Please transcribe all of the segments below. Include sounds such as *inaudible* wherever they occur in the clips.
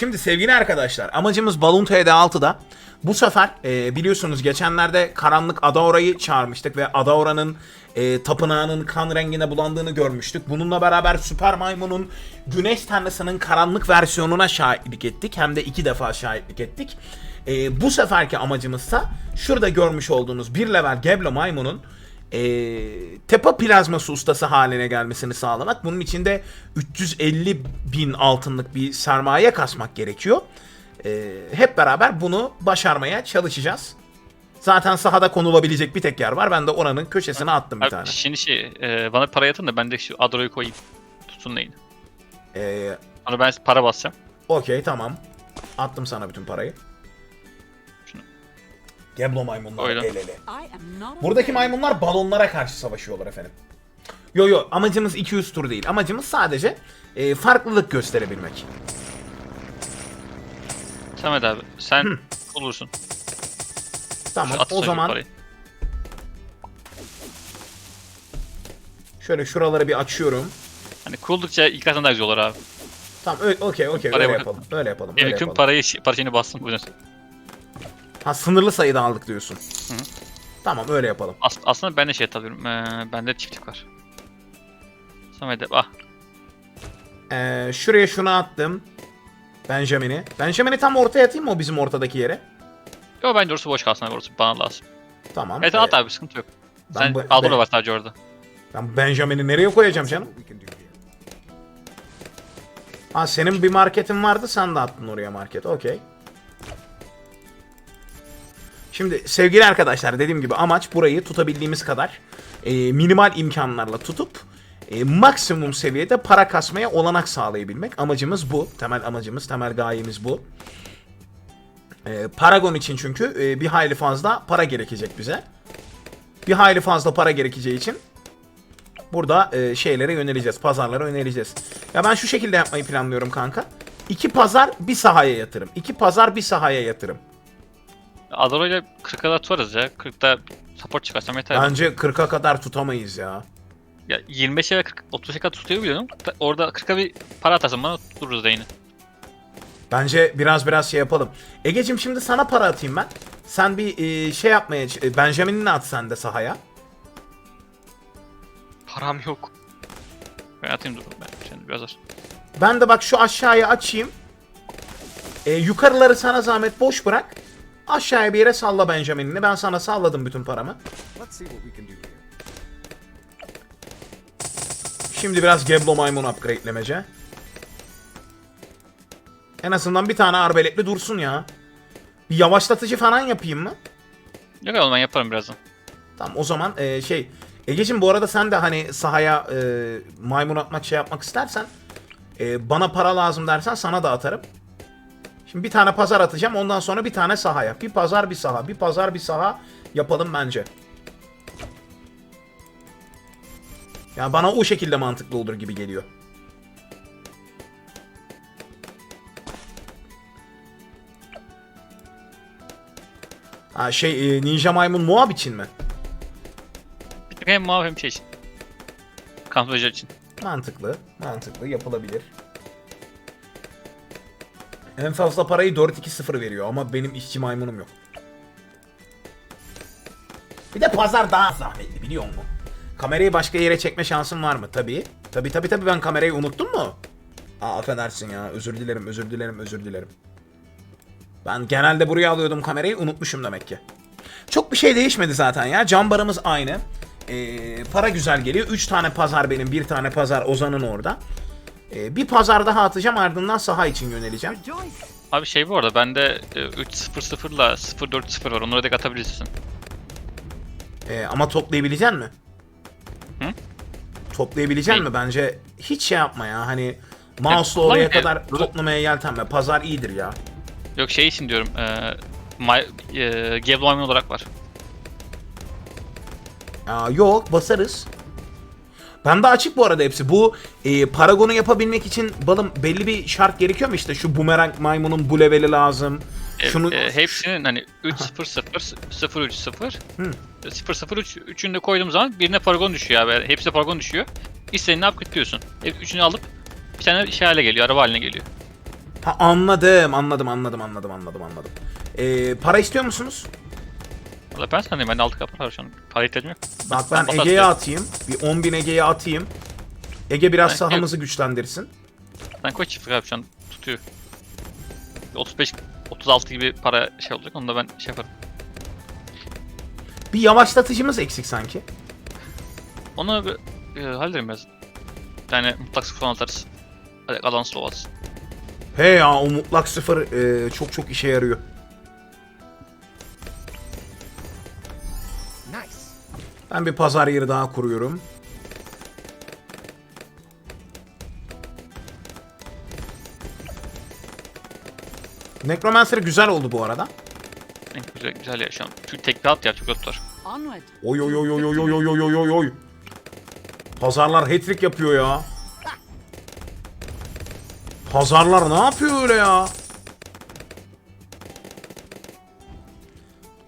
Şimdi sevgili arkadaşlar amacımız Balloon TD6'da bu sefer e, biliyorsunuz geçenlerde karanlık Adaora'yı çağırmıştık ve Adaora'nın e, tapınağının kan rengine bulandığını görmüştük. Bununla beraber Süper Maymun'un Güneş Tanrısı'nın karanlık versiyonuna şahitlik ettik. Hem de iki defa şahitlik ettik. E, bu seferki amacımızsa şurada görmüş olduğunuz bir level Geblo Maymun'un e, tepa plazması ustası haline gelmesini sağlamak. Bunun için de 350 bin altınlık bir sermaye kasmak gerekiyor. E, hep beraber bunu başarmaya çalışacağız. Zaten sahada konulabilecek bir tek yer var. Ben de oranın köşesine attım bir Abi tane. şimdi şey, e, bana para yatın da ben de şu Adro'yu koyayım. Tutsun neyini. E, Sonra ben para basacağım. Okey tamam. Attım sana bütün parayı. Geblo maymunları el ele. Buradaki maymunlar balonlara karşı savaşıyorlar efendim. Yo yo amacımız 200 tur değil. Amacımız sadece e, farklılık gösterebilmek. Samet abi sen olursun. Tamam o zaman parayı. şöyle şuraları bir açıyorum. Hani kuruldukça ilk atın daha güzel olur abi. Tamam okey okey öyle yapalım. Öyle yapalım. Öyle Yani tüm yapalım. parayı, para şeyini bastım. Buyurun. Ha sınırlı sayıda aldık diyorsun. Hı. Tamam öyle yapalım. As aslında ben de şey atıyorum. Ee, bende çiftlik var. Samet abi ah. Ee, şuraya şunu attım. Benjamin'i. Benjamin'i tam ortaya atayım mı o bizim ortadaki yere? Yo bence orası boş kalsın abi orası bana lazım. Tamam. Evet Ee, at abi sıkıntı yok. ben Sen bu- Adro ben- var sadece orada. Ben Benjamin'i nereye koyacağım canım? Ha senin bir marketin vardı sen de attın oraya market. Okey. Şimdi sevgili arkadaşlar dediğim gibi amaç burayı tutabildiğimiz kadar e, minimal imkanlarla tutup e, maksimum seviyede para kasmaya olanak sağlayabilmek. Amacımız bu. Temel amacımız, temel gayemiz bu. E, Paragon için çünkü e, bir hayli fazla para gerekecek bize. Bir hayli fazla para gerekeceği için burada e, şeylere yöneleceğiz. Pazarlara yöneleceğiz. Ya ben şu şekilde yapmayı planlıyorum kanka. İki pazar bir sahaya yatırım. İki pazar bir sahaya yatırım. Adro ile 40'a kadar tutarız ya. 40'ta support çıkarsam yeter. Bence 40'a kadar tutamayız ya. Ya 25'e ve 40, 30'a kadar tutuyor biliyorum. Ta- Orada 40'a bir para atarsın bana dururuz da yine. Bence biraz biraz şey yapalım. Egeciğim şimdi sana para atayım ben. Sen bir e, şey yapmaya... e, Benjamin'ini at sen de sahaya. Param yok. Ben atayım dur ben şimdi biraz var. Ben de bak şu aşağıya açayım. E, yukarıları sana zahmet boş bırak. Aşağıya bir yere salla Benjamin'ini. Ben sana salladım bütün paramı. Let's see what we can do here. Şimdi biraz Geblo maymun upgrade'lemece. En azından bir tane arbeletli dursun ya. Bir yavaşlatıcı falan yapayım mı? Yok oğlum ben yaparım birazdan. Tamam o zaman e, şey... Egeciğim bu arada sen de hani sahaya e, maymun atmak şey yapmak istersen e, bana para lazım dersen sana da atarım. Şimdi bir tane pazar atacağım ondan sonra bir tane sahaya. Bir pazar bir saha, bir pazar bir saha yapalım bence. Ya bana o şekilde mantıklı olur gibi geliyor. Ha şey e, Ninja Maymun Moab için mi? Hem mavi hem şey için. Kamuflaj için. Mantıklı. Mantıklı. Yapılabilir. En fazla parayı 4-2-0 veriyor ama benim işçi maymunum yok. Bir de pazar daha zahmetli biliyor musun? Kamerayı başka yere çekme şansın var mı? Tabii. Tabii tabii tabii ben kamerayı unuttum mu? Aa affedersin ya. Özür dilerim, özür dilerim, özür dilerim. Ben genelde buraya alıyordum kamerayı unutmuşum demek ki. Çok bir şey değişmedi zaten ya. Cam barımız aynı. Ee, para güzel geliyor. 3 tane pazar benim, bir tane pazar Ozan'ın orada. Ee, bir pazar daha atacağım ardından saha için yöneleceğim. Abi şey bu arada bende e, 3-0-0 ile 0-4-0 var. Onları da atabilirsin. Ee, ama toplayabilecek mi? Hı? Toplayabilecek Hey. mi? Bence hiç şey yapma ya. Hani mouse'la oraya ya. kadar Dur. toplamaya yeltenme. Pazar iyidir ya. Yok şey için diyorum. E, my, e, Geblo Maymun olarak var. Aa, yok basarız. Bende açık bu arada hepsi. Bu e, Paragon'u yapabilmek için balım belli bir şart gerekiyor mu işte? Şu bumerang maymunun bu leveli lazım. E, Şunu e, hepsinin hani 3-0-0, 0-3-0, Hı. 0-0-3 üçünü de koyduğum zaman birine paragon düşüyor abi. Hepsi paragon düşüyor. İstediğini upgrade'liyorsun. Hep üçünü alıp bir tane şey hale geliyor, araba haline geliyor. Ha anladım, anladım, anladım, anladım, anladım, anladım. Ee, para istiyor musunuz? Valla ben sanayım ben de 6 kapı var şu an. Para ihtiyacım yok. Bak ben basa Ege'ye atayım. Bir 10.000 Ege'ye atayım. Ege biraz Ben- sahamızı güçlendirsin. Ben koç çiftlik abi şu an tutuyor. 35 36 gibi para şey olacak onu da ben şey yaparım. Bir yavaşlatıcımız eksik sanki. Onu bir, e, hallederim biraz. Bir tane mutlak sıfır atarız. Hadi alan slow atsın. He ya o mutlak sıfır e, çok çok işe yarıyor. Ben bir pazar yeri daha kuruyorum. Necromancer güzel oldu bu arada. Güzel, güzel ya şu an. Çünkü tek bir at ya çok. Onward. Oy oy oy oy oy oy oy oy oy oy oy. Pazarlar hat-trick yapıyor ya. Pazarlar ne yapıyor öyle ya?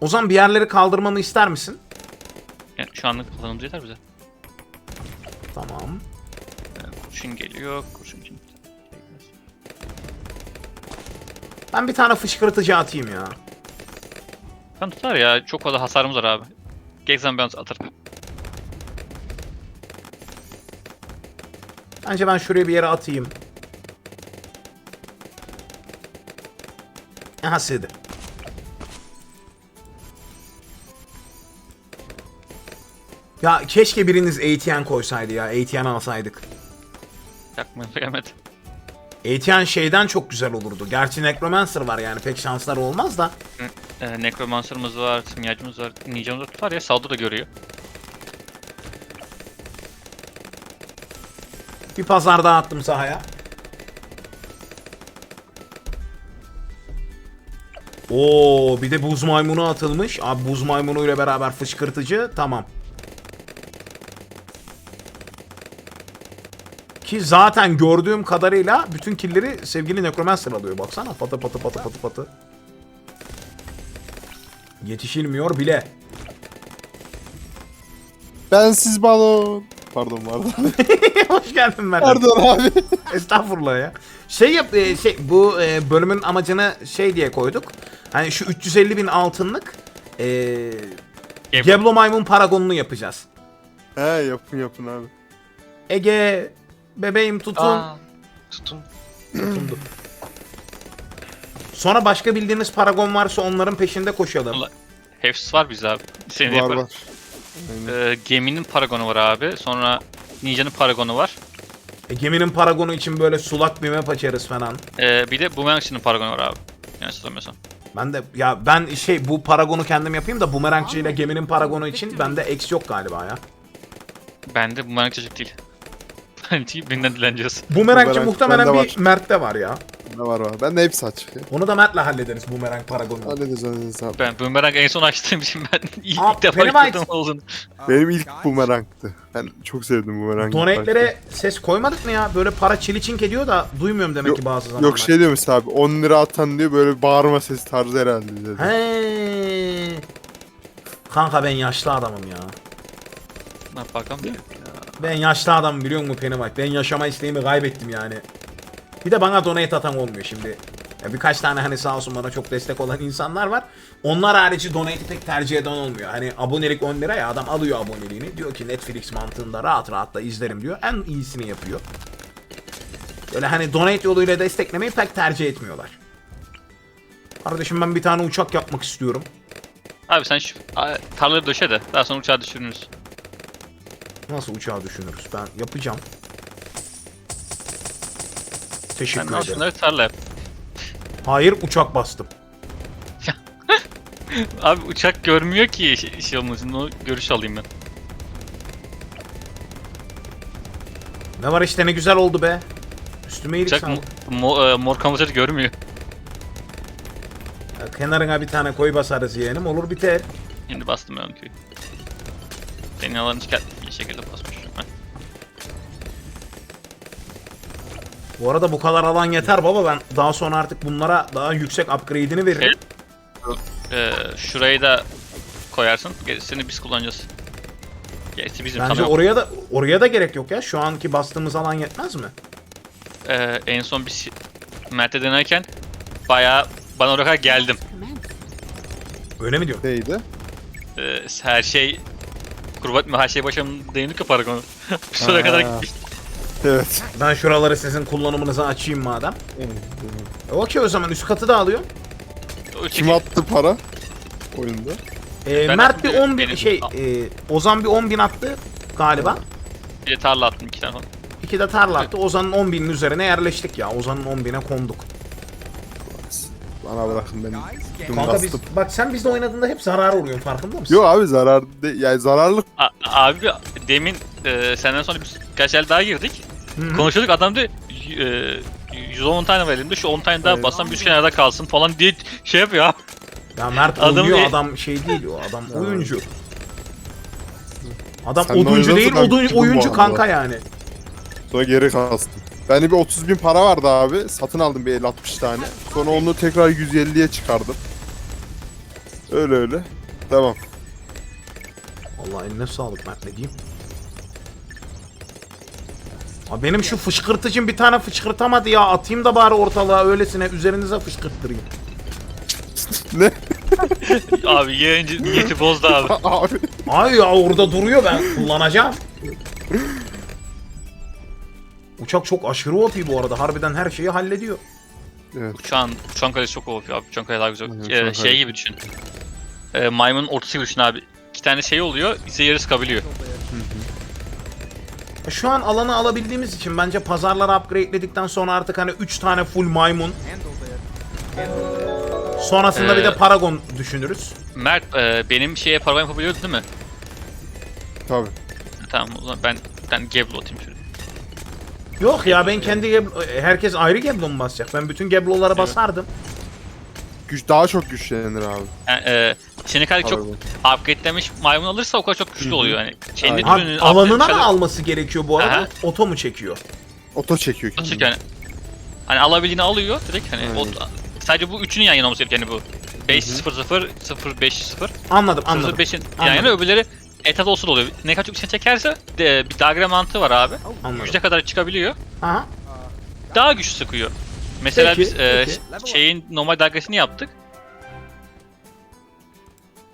Ozan bir yerleri kaldırmamı ister misin? Şu anlık alanımız yeter bize. Tamam. Kurşun geliyor. Kurşun için. Ben bir tane fışkırtıcı atayım ya. Ben tutar ya. Çok fazla hasarımız var abi. Gereksen ben atarım. Bence ben şuraya bir yere atayım. Aha sığdı. Ya keşke biriniz ATN koysaydı ya. ATN alsaydık. Yakmaya gelmedi. ATN şeyden çok güzel olurdu. Gerçi Necromancer var yani pek şanslar olmaz da. Ee, Necromancer'ımız var, simyacımız var, ninja'mız var ya saldırı da görüyor. Bir pazar daha attım sahaya. Oo bir de buz maymunu atılmış. Abi buz maymunu ile beraber fışkırtıcı tamam. Ki zaten gördüğüm kadarıyla bütün killeri sevgili Necromancer alıyor. Baksana patı patı patı patı patı. Yetişilmiyor bile. Bensiz balon. Pardon pardon. *laughs* Hoş geldin Mert. Pardon abi. *laughs* Estağfurullah ya. Şey yap, e, şey bu e, bölümün amacını şey diye koyduk. Hani şu 350 bin altınlık e, Geblo Maymun Paragon'unu yapacağız. He yapın yapın abi. Ege bebeğim tutun. Aa, tutun. Tutundu. Sonra başka bildiğiniz Paragon varsa onların peşinde koşalım. Vallahi- Hepsi var bizde abi. Seni var yaparım. var. Aynen. Ee, geminin paragonu var abi. Sonra ninja'nın paragonu var. E, geminin Paragonu için böyle sulak bir map açarız falan. Ee, bir de Boomerang'çının paragonu var abi. Yani hatırlamıyorsam. Ben de ya ben şey bu Paragon'u kendim yapayım da Bumerangçı ile geminin Paragonu için bende X yok galiba ya. Bende Boomerang çocuk değil. Bence *laughs* birinden dileneceğiz. Bumerangçı Bumerang muhtemelen bende bir var. Mert'te var ya. Ne var var. Ben de hepsi açık ya. Onu da Mert'le hallederiz Bumerang Paragon'u. Hallederiz hallederiz abi. Ben Boomerang en son açtığım için ben *laughs* ilk, Aa, ilk defa Pennywise. gördüm olduğunu. Benim ilk bumerangtı. Ben çok sevdim bumerangı. Donate'lere ses koymadık mı ya? Böyle para çiliçink ediyor da duymuyorum demek Yok- ki bazı zamanlar. Yok şey diyor mesela abi 10 lira atan diyor böyle bağırma sesi tarzı herhalde dedi. He. Kanka ben yaşlı adamım ya. Ne bakalım ya. Ben yaşlı adamım biliyor musun Pennywise? Ben yaşama isteğimi kaybettim yani. Bir de bana donate atan olmuyor şimdi. Ya birkaç tane hani sağ olsun bana çok destek olan insanlar var. Onlar harici donate'i pek tercih eden olmuyor. Hani abonelik 10 lira ya adam alıyor aboneliğini. Diyor ki Netflix mantığında rahat rahat da izlerim diyor. En iyisini yapıyor. Böyle hani donate yoluyla desteklemeyi pek tercih etmiyorlar. Kardeşim ben bir tane uçak yapmak istiyorum. Abi sen şu a, tarlayı döşe de daha sonra uçağı düşürürüz. Nasıl uçağı düşünürüz? Ben yapacağım. Teşekkür al ederim. şunları tarla yap. Hayır uçak bastım. *laughs* Abi uçak görmüyor ki şey, şey olmasın. O görüş alayım ben. Ne var işte ne güzel oldu be. Üstüme iyilik Uçak sağlık. mo, mo, e, mor kamuflajı görmüyor. Ya Kenarına bir tane koy basarız yeğenim olur biter. Şimdi bastım ben köyü. Senin alanı çıkart. İyi şekilde basmış. Heh. Bu arada bu kadar alan yeter baba ben daha sonra artık bunlara daha yüksek upgrade'ini veririm. Ee, şurayı da koyarsın. Gerisini biz kullanacağız. Gerisi bizim Bence tamam. oraya da oraya da gerek yok ya. Şu anki bastığımız alan yetmez mi? Ee, en son bir si- Mert'e denerken bayağı bana oraya kadar geldim. Öyle mi diyorsun? Neydi? Ee, her şey kurbat mı her şey başım dayanık yaparak onu. *laughs* Bir süre kadar gitmiş. Evet. Ben şuraları sizin kullanımınıza açayım madem. E, Okey o zaman üst katı da alıyorum. O Kim çekil- attı para? Oyunda. E, Ben Mert bir atmıyorum, 10 bin benim- şey e, Ozan bir 10 bin attı galiba. Bir de tarla attım iki tane falan. İki de tarla attı. Ozan'ın 10 binin üzerine yerleştik ya. Ozan'ın 10 bine konduk. Bana bırakın beni. Dün Kanka bastım. biz, bak sen bizde oynadığında hep zarar oluyorsun farkında mısın? Yo abi zarar de, yani zararlı A- abi demin e, senden sonra biz kaç el daha girdik. Hı hı. Konuşuyorduk adam da e, 110 tane var elimde şu 10 tane daha Evet. bassam bir kenarda kalsın falan diye şey yapıyor abi. Ya Mert Adam oynuyor bir- adam şey değil o adam oyuncu. Adam Sen de oduncu oynadın, değil odun, bu oyuncu arada. kanka yani. sonra geri kastım. Bende bir 30 bin para vardı abi. Satın aldım bir 50-60 tane. Sonra onu tekrar 150'ye çıkardım. Öyle öyle. Tamam. Allah eline sağlık Mert ne diyeyim. Abi benim şu fışkırtıcım bir tane fışkırtamadı ya. Atayım da bari ortalığa öylesine üzerinize fışkırttırayım. *laughs* Ne? *laughs* abi yayıncı niyeti bozdu abi. *laughs* abi. Ay ya orada duruyor ben kullanacağım. Uçak çok aşırı OP bu arada. Harbiden her şeyi hallediyor. Evet. Uçağın, uçağın kalesi çok OP abi. Uçağın kalesi daha güzel. Aynen, Ee, şey gibi düşün. Ee, maymunun ortası gibi düşün abi. İki tane şey oluyor, bize yarı sıkabiliyor. Şu an alanı alabildiğimiz için bence pazarları upgradeledikten sonra artık hani 3 tane full maymun. Sonrasında bir de Ee, Paragon düşünürüz. Mert, e, benim şeye paravan yapabiliyordu değil mi? Tabii. Tamam o zaman ben ben Geblo atayım şöyle. Yok ya ben kendi Geblo- herkes ayrı Geblo mu basacak? Ben bütün Geblo'lara basardım. Güç daha çok güçlenir abi. Yani, e, senin kadar çok Pardon. upgradelenmiş maymun alırsa o kadar çok güçlü oluyor yani. Kendi Aynen. Ha, ürününün alanına mı alması gerekiyor bu arada? Aha. Oto mu çekiyor? Oto çekiyor kendini. yani? Hani alabildiğini alıyor direkt hani o, sadece bu üçünün yan yana olması gerekiyor yani bu. 5 0 0 0 5 0 Anladım 0 anladım. 5'in yan Anladım. yana öbürleri etat olsa da oluyor. Ne kadar çok içine çekerse de, bir dagre mantığı var abi. Anladım. Yüzde kadar çıkabiliyor. Aha. Daha güçlü sıkıyor. Mesela Peki, biz e, peki. şeyin normal dagresini yaptık.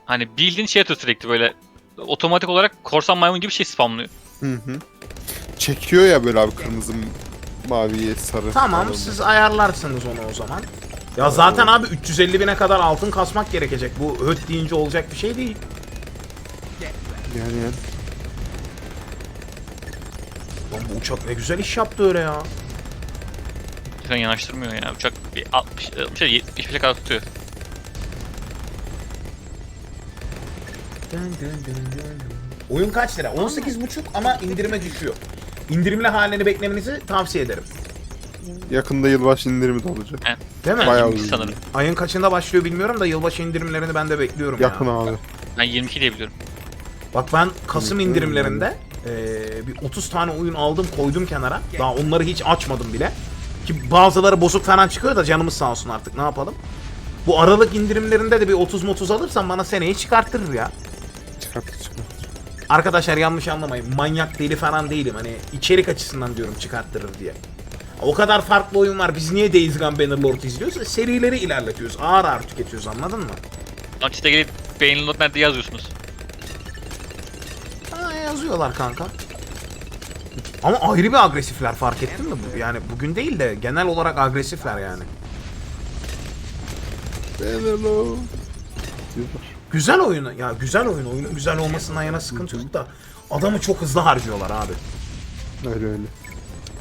Hani bildiğin şey atıyor sürekli böyle otomatik olarak korsan maymun gibi şey spamlıyor. Hı hı. Çekiyor ya böyle abi kırmızı maviye sarı. Tamam siz ayarlarsınız onu o zaman. Ya zaten abi 350 bine kadar altın kasmak gerekecek. Bu höt deyince olacak bir şey değil. Yani yani. Lan bu uçak ne güzel iş yaptı öyle ya. Lütfen yanaştırmıyor ya. Uçak bir 60, 60 75'e kadar tutuyor. Oyun kaç lira? 18.5 ama indirime düşüyor. İndirimli halini beklemenizi tavsiye ederim. Yakında yılbaşı indirimi de olacak. Değil mi? Bayağı 22 uygun. sanırım. Ayın kaçında başlıyor bilmiyorum da yılbaşı indirimlerini ben de bekliyorum Yakın ya. abi. Ben 22 diye biliyorum. Bak ben Kasım indirimlerinde eee, bir 30 tane oyun aldım koydum kenara. Daha onları hiç açmadım bile. Ki bazıları bozuk falan çıkıyor da canımız sağ olsun artık ne yapalım. Bu Aralık indirimlerinde de bir 30-30 alırsam bana seneyi çıkartır ya. Çıkarttı çıkarttı. Arkadaşlar yanlış anlamayın. Manyak deli falan değilim. Hani içerik açısından diyorum çıkarttırır diye. O kadar farklı oyun var. Biz niye Days Gone Bannerlord izliyoruz? Serileri ilerletiyoruz. Ağır ağır tüketiyoruz anladın mı? Ama işte gelip not nerede yazıyorsunuz. Ha, yazıyorlar kanka. Ama ayrı bir agresifler fark ettin mi? Bu- Yani bugün değil de genel olarak agresifler yani. Hello. Güzel oyunu. Ya güzel oyun. Oyunun güzel olmasından yana sıkıntı yok da adamı çok hızlı harcıyorlar abi. Öyle öyle.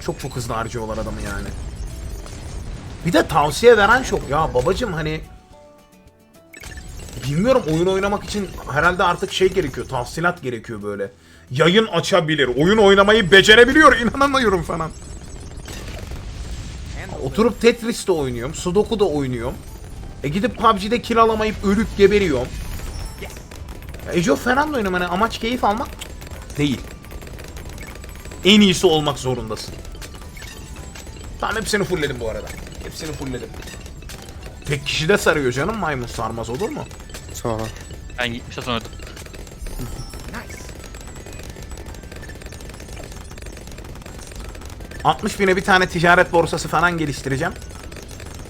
Çok çok hızlı harcıyorlar adamı yani. Bir de tavsiye veren çok. Ya babacım hani bilmiyorum oyun oynamak için herhalde artık şey gerekiyor. Tahsilat gerekiyor böyle. Yayın açabilir. Oyun oynamayı becerebiliyor. inanamıyorum falan. Oturup Tetris'te oynuyorum. Sudoku da oynuyorum. E gidip PUBG'de kill alamayıp ölüp geberiyorum. Age of falan da oynuyorum. Hani amaç keyif almak değil. En iyisi olmak zorundasın. Tamam hepsini fullledim bu arada. Hepsini fullledim. Tek kişi de sarıyor canım maymun sarmaz olur mu? Sağ ol. Ben 70'e sonradım. 60 bine bir tane ticaret borsası falan geliştireceğim.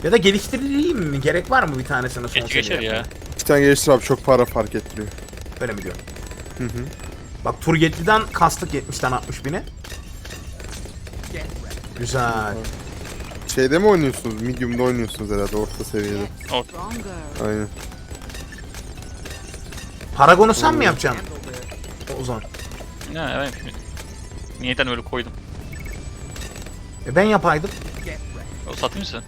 Ya da geliştireyim mi? Gerek var mı bir tanesine son Geçi geçer seviye? ya. Bir tane geliştir abi çok para fark ettiriyor. Öyle mi diyorum? Hı hı. Bak tur 7'den kastık 70'ten 60 bine. Güzel. Şeyde mi oynuyorsunuz? Medium'da oynuyorsunuz herhalde orta seviyede. Aynen. Paragon'u sen mi yapacaksın? O zaman. Ne evet. Niyetten öyle koydum. E ben yapaydım. O satayım mı sen?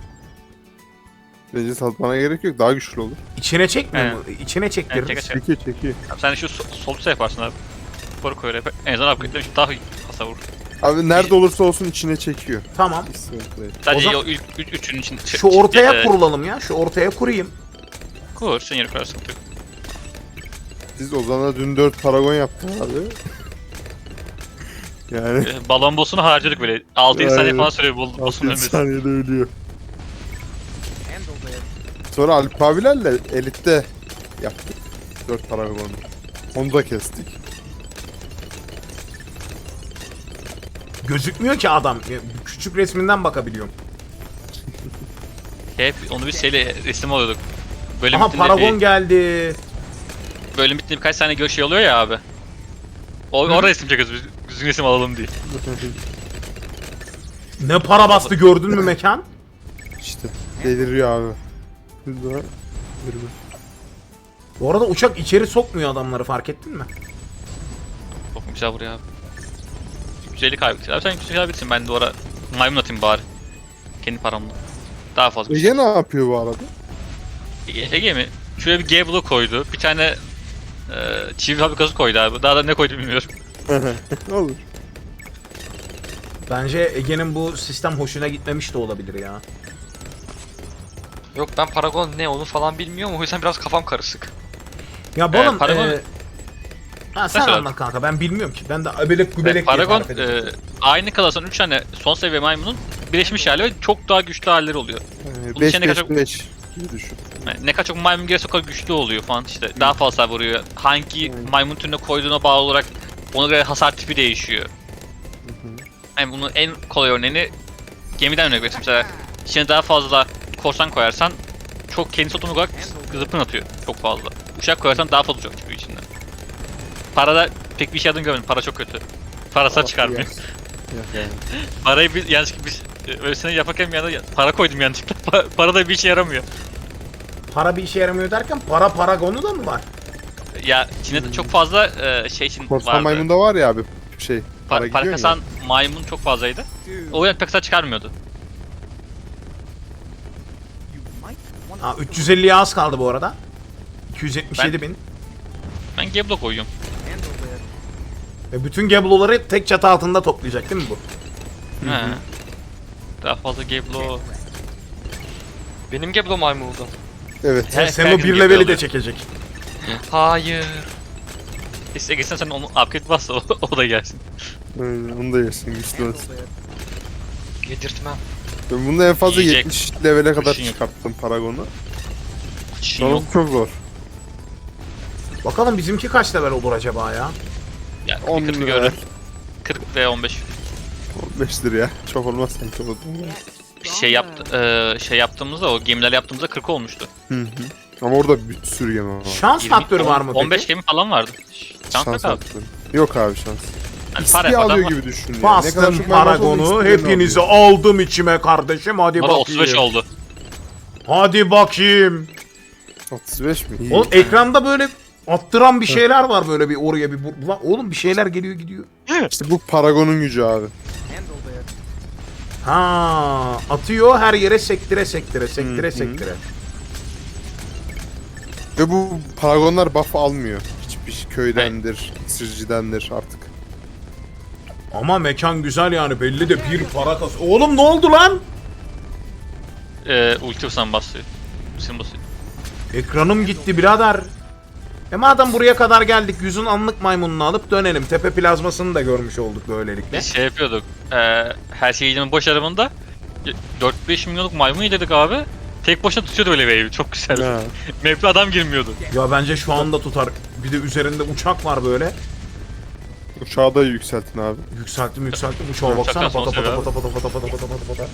Bence satmana gerek yok. Daha güçlü olur. İçine çekmiyor mu? İçine çektiririz. Evet, çek, çek. Çekiyor çekiyor. Abi sen de şu so- sol üstte yaparsın abi. Koru koy öyle. En azından upgrade'lemiş daha iyi hasar vurur. Abi nerede olursa olsun içine çekiyor. Tamam. Sıkıntı. Sadece O zaman- o ilk üç, üçünün için. Şu ortaya kurulalım ya. Şu ortaya kurayım. Kur, sen yeri kurarsın. Biz Ozan'a dün 4 paragon yaptık abi. Yani E, Balon boss'unu harcadık böyle. 6-7 saniye Aynen. falan sürüyor bol- boss'un 6 ölmesi. saniyede ölüyor. Sonra Alp abilerle elitte yaptık. 4 paragonu. Onu da kestik. Gözükmüyor ki adam. Ya, Küçük resminden bakabiliyorum. Hep onu bir şeyle resim alıyorduk. Bölüm Aha bittiğinde Paragon bir, geldi. bölüm bittiğinde birkaç saniye gör şey oluyor ya abi. O, orada resim çekiyoruz biz. Düzgün resim alalım diye. Ne para bastı gördün mü mekan? işte deliriyor abi. Bu arada uçak içeri sokmuyor adamları fark ettin mi? Güzel vuruyor abi. Güzeli kaybettik. Abi sen güzel kaybetsin ben de oraya maymun atayım bari. Kendi paramla. Daha fazla. Ege ne yapıyor bu arada? Ege, Ege mi? Şuraya bir G block koydu. Bir tane e, çivi fabrikası koydu abi. Daha da ne koydu bilmiyorum. *laughs* Olur. Bence Ege'nin bu sistem hoşuna gitmemiş de olabilir ya. Yok ben Paragon ne onu falan bilmiyorum o yüzden biraz kafam karışık. Ya balım Ee, Paragon- e, Ha sen Mesela- anlat kanka ben bilmiyorum ki. Ben de abelek gübelek diye Paragon tarif ediyorum. e, aynı klasan 3 tane son seviye maymunun birleşmiş hali ve çok daha güçlü halleri oluyor. Bunun 5 içine 5 kaçak- 5 gibi düşün. Yani ne kadar çok maymun gelirse o kadar güçlü oluyor falan işte. Daha fazla vuruyor. Hangi maymun türüne koyduğuna bağlı olarak ona göre hasar tipi değişiyor. Yani bunun en kolay örneğini gemiden örnek vereyim. Mesela içine daha fazla korsan koyarsan çok kendisi otomatik olarak zıpkın atıyor çok fazla. Uçak koyarsan daha fazla uçak çıkıyor içinden. Parada pek bir şey adını görmedim. Para çok kötü. Parasal çıkarmıyor. *laughs* Parayı bir yanlışlıkla bir e, öylesine yaparken bir anda para koydum yanlışlıkla. *laughs* Pa- para da bir işe yaramıyor. Para bir işe yaramıyor derken para paragonu da mı var? Ya içinde de çok fazla e, şey için Korsan vardı. maymunda var ya abi şey para, Pa- gidiyor para ya. kasan maymun çok fazlaydı. O yüzden pek çıkarmıyordu. Ha 350'ye az kaldı bu arada. 277 bin. Ben Geblo koyuyorum. Ve bütün Geblo'ları tek çatı altında toplayacak değil mi bu? He. Daha fazla Geblo. Benim Geblo maymunum. Evet. Her- Sen o bir leveli de oluyor. çekecek. Hayır. İşte geçsen sen onu upgrade bassa o, *laughs* o da gelsin. Aynen, onu da yersin güçlü olsun. Yedirtmem. Ben bunda en fazla Yiyecek. 70 levele kadar Kuşun yok. çıkarttım paragonu. Çin yok. Sonrası çok zor. Bakalım bizimki kaç level olur acaba ya? Ya, 10 bir 40 lira. görür. 40 ve 15. 15'tir ya. Çok olmaz sanki o. Şey yaptı, e, şey yaptığımızda o gemiler yaptığımızda 40 olmuştu. Hı hı. Ama orada bir sürü gemi var. Şans 20, faktörü var mı peki? 15 gemi falan vardı. Şans yok abi. faktörü. Yok abi şans. Yani para alıyor var. gibi düşün ya. Bastım çok paragonu, hepinizi alıyor. aldım içime kardeşim. Hadi bakayım. 35 oldu. Hadi bakayım. 35 mi? İyi. Oğlum ekranda böyle attıran bir şeyler var böyle bir oraya bir bu- Ulan oğlum bir şeyler geliyor gidiyor. İşte bu paragonun gücü abi. Ha atıyor her yere sektire sektire sektire sektire. Ve bu paragonlar buff almıyor. Hiçbir köydendir, sırcıdendir artık. Ama mekan güzel yani belli de bir para kas. Oğlum ne oldu lan? E, ulti basan basıyor. Ulti basıyor. Ekranım gitti birader. E madem buraya kadar geldik yüzün anlık maymununu alıp dönelim. Tepe plazmasını da görmüş olduk böylelikle. Biz şey yapıyorduk. E, her şeyi yediğimiz boş arabında 4-5 milyonluk maymun yedik abi. Tek başına tutuyordu öyle wave'i. Çok güzel. Ha. *laughs* Adam girmiyordu. Ya bence şu anda tutar. Bir de üzerinde uçak var böyle. Uçağı da yükseltin abi. Yükselttim yükselttim uçağa Uçaktan baksana sonra pata pata seviyor pata pata pata pata pata pata pata.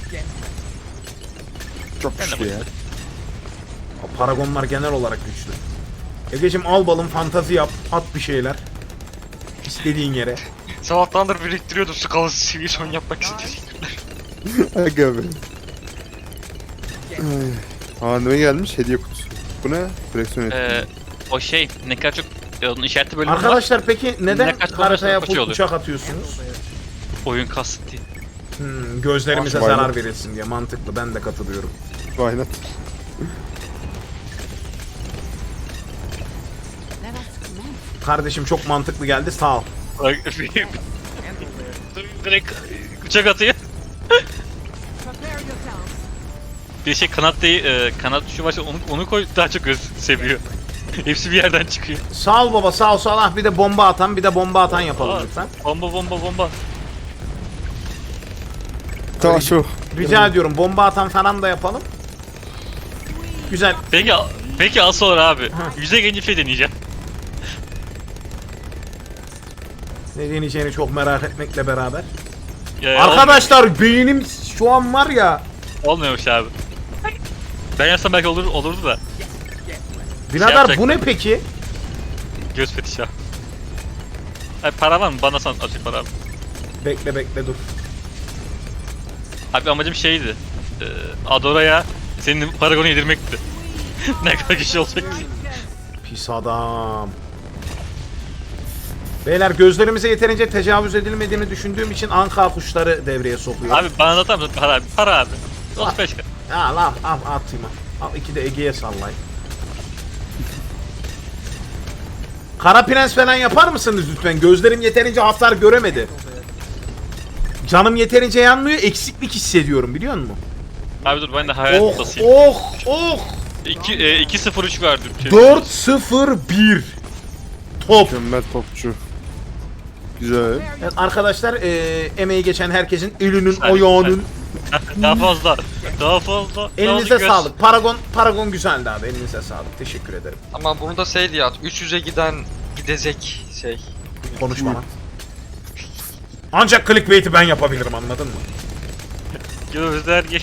Çok Ben de güçlü ya. Paragonlar genel olarak güçlü. Egeciğim al balım fantazi yap. At bir şeyler. İstediğin yere. Sabahtandır biriktiriyordum skalı seviye son yapmak teşekkürler. Aga be. Ay. Aa ne gelmiş? Hediye kutusu. Bu ne? Koleksiyon etkinliği. Ee, o şey ne kadar çok e, onun işaretli bölümü var. Arkadaşlar peki neden Ne kaç haritaya kaç full oluyor? uçak atıyorsunuz? Oyun kastı diye. Hmm, gözlerimize Aynen. zarar verilsin diye mantıklı. Ben de katılıyorum. Aynen. Kardeşim çok mantıklı geldi. Sağ ol. *laughs* Direkt uçak atıyor. Bir şey kanat değil, e, kanat şu başta onu, onu koy daha çok göz seviyor. *laughs* Hepsi bir yerden çıkıyor. Sağ ol baba sağ ol sağ ol. Ah, bir de bomba atan bir de bomba atan yapalım Aa. lütfen. Bomba bomba bomba. Tamam şu. Rica ediyorum bomba atan falan da yapalım. Güzel. Peki peki az sonra abi. Yüze gelince şey deneyeceğim. Ne deneyeceğini çok merak etmekle beraber. Ya, Arkadaşlar beynim şu an var ya. olmuyor- olmuyormuş abi. Ben yapsam belki olur olurdu da. Birader yapacak bu ne peki? Göz fetişi abi. Abi para var mı? Bana san açık para abi. Bekle bekle dur. Abi amacım şeydi. E, Adora'ya senin Paragon'u yedirmekti. *laughs* ne kadar güçlü olacak ki? Pis adam. Beyler gözlerimize yeterince tecavüz edilmediğini düşündüğüm için anka kuşları devreye sokuyor. Abi bana mısın para abi? Para abi. 35 k. Al al al atayım al. Al iki de Ege'ye sallayın. Kara prens falan yapar mısınız lütfen? Gözlerim yeterince hasar göremedi. Canım yeterince yanmıyor, eksiklik hissediyorum biliyor musun? Abi dur ben de hayal Oh basayım. oh oh. 2 e, 2 0 3 verdim. Şey. 4-0-1 Top. Mükemmel topçu. Güzel. Evet, arkadaşlar eee, emeği geçen herkesin elinin ayağının *laughs* daha fazla. Daha fazla. elinize daha sağlık. Paragon Paragon güzeldi abi. Elinize sağlık. Teşekkür ederim. Ama bunu da şey diye at. 300'e giden gidecek şey. Konuşma lan. Ancak clickbait'i ben yapabilirim anladın mı? Gözler gel.